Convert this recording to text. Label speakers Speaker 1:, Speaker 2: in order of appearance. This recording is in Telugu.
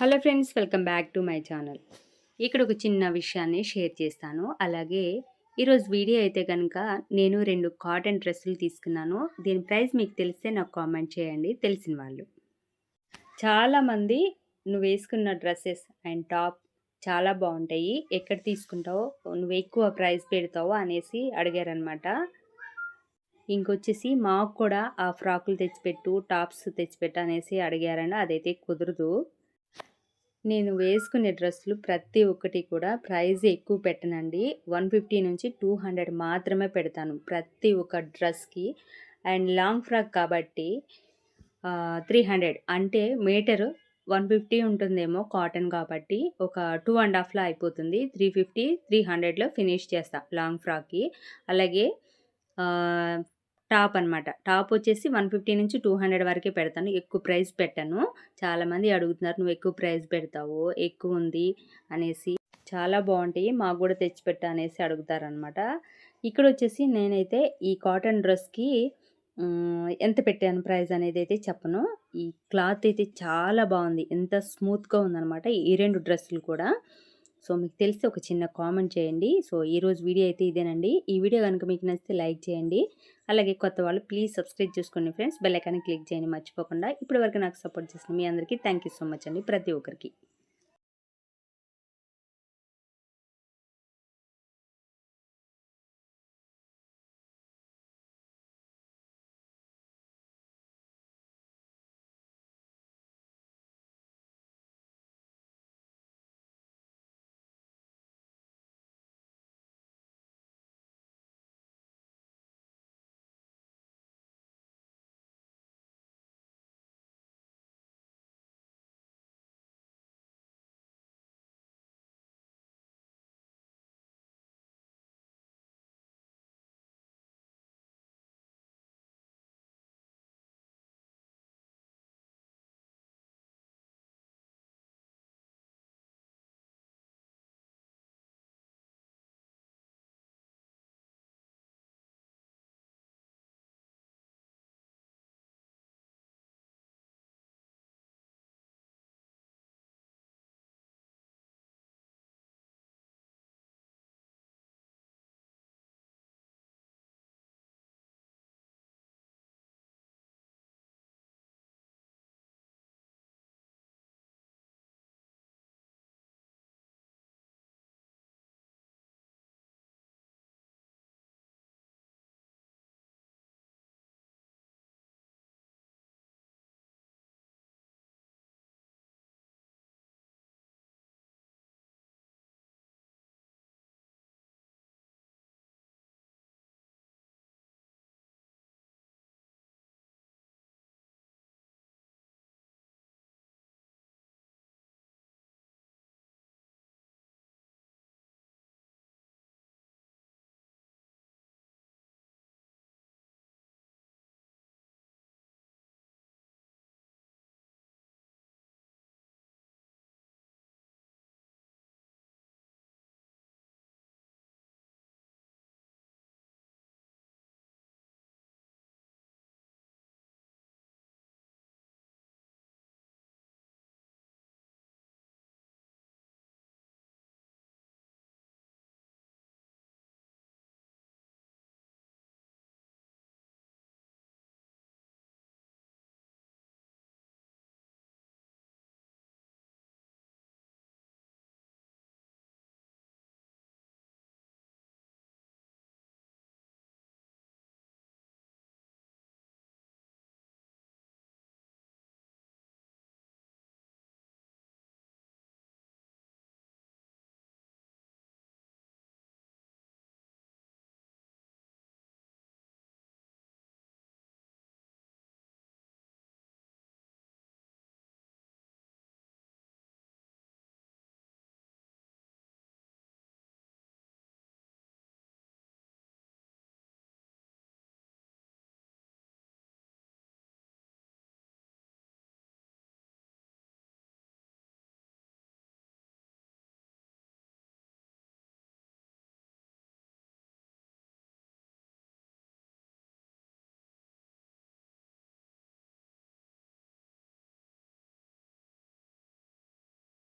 Speaker 1: Hello friends welcome back to my channel. ఇక్కడ ఒక చిన్న విషయాన్ని షేర్ చేస్తాను. అలాగే ఈరోజు వీడియో అయితే కనుక నేను రెండు కాటన్ డ్రెస్సులు తీసుకున్నాను. దీని ప్రైస్ మీకు తెలిస్తే నాకు కామెంట్ చేయండి తెలిసిన వాళ్ళు. చాలామంది నువ్వు వేసుకున్న డ్రెస్సెస్ అండ్ టాప్ చాలా బాగుంటాయి. ఎక్కడ తీసుకుంటావో నువ్వు ఎక్కువ ప్రైస్ పెడతావో అనేసి అడిగారనమాట ఇంకొచ్చేసి మాకు కూడా ఆ ఫ్రాకులు తెచ్చిపెట్టు టాప్స్ తెచ్చిపెట్టు అనేసి అడిగారండి అదైతే కుదరదు. నేను వేసుకునే డ్రెస్సులు ప్రతి ఒక్కటి కూడా ప్రైజ్ ఎక్కువ పెట్టనండి. వన్ ఫిఫ్టీ నుంచి టూ హండ్రెడ్ మాత్రమే పెడతాను ప్రతి ఒక్క డ్రెస్కి. అండ్ లాంగ్ ఫ్రాక్ కాబట్టి త్రీ హండ్రెడ్. అంటే మీటరు వన్ ఫిఫ్టీ ఉంటుందేమో కాటన్ కాబట్టి ఒక టూ అండ్ హాఫ్లో అయిపోతుంది. త్రీ ఫిఫ్టీ త్రీ హండ్రెడ్లో ఫినిష్ చేస్తా లాంగ్ ఫ్రాక్కి. అలాగే టాప్ అనమాట టాప్ వచ్చేసి వన్ ఫిఫ్టీ నుంచి టూ హండ్రెడ్ వరకే పెడతాను. ఎక్కువ ప్రైస్ పెట్టాను. చాలామంది అడుగుతున్నారు నువ్వు ఎక్కువ ప్రైస్ పెడతావు? ఎక్కువ ఉంది? అనేసి. చాలా బాగుంటాయి. మాకు కూడా తెచ్చిపెట్ట అనేసి అడుగుతారనమాట ఇక్కడ వచ్చేసి నేనైతే ఈ కాటన్ డ్రెస్కి ఎంత పెట్టాను ప్రైస్ అనేది అయితే చెప్పను. ఈ క్లాత్ అయితే చాలా బాగుంది. ఎంత స్మూత్గా ఉందనమాట ఈ రెండు డ్రెస్సులు కూడా. సో మీకు తెలిస్తే ఒక చిన్న కామెంట్ చేయండి. సో ఈరోజు వీడియో అయితే ఇదేనండి. ఈ వీడియో కనుక మీకు నచ్చితే లైక్ చేయండి. అలాగే కొత్త వాళ్ళు ప్లీజ్ సబ్స్క్రైబ్ చేసుకోండి ఫ్రెండ్స్. బెల్లైకాన్ని క్లిక్ చేయండి మర్చిపోకుండా. ఇప్పటివరకు నాకు సపోర్ట్ చేసిన మీ అందరికీ థ్యాంక్ సో మచ్ అండి. ప్రతి ఒక్కరికి.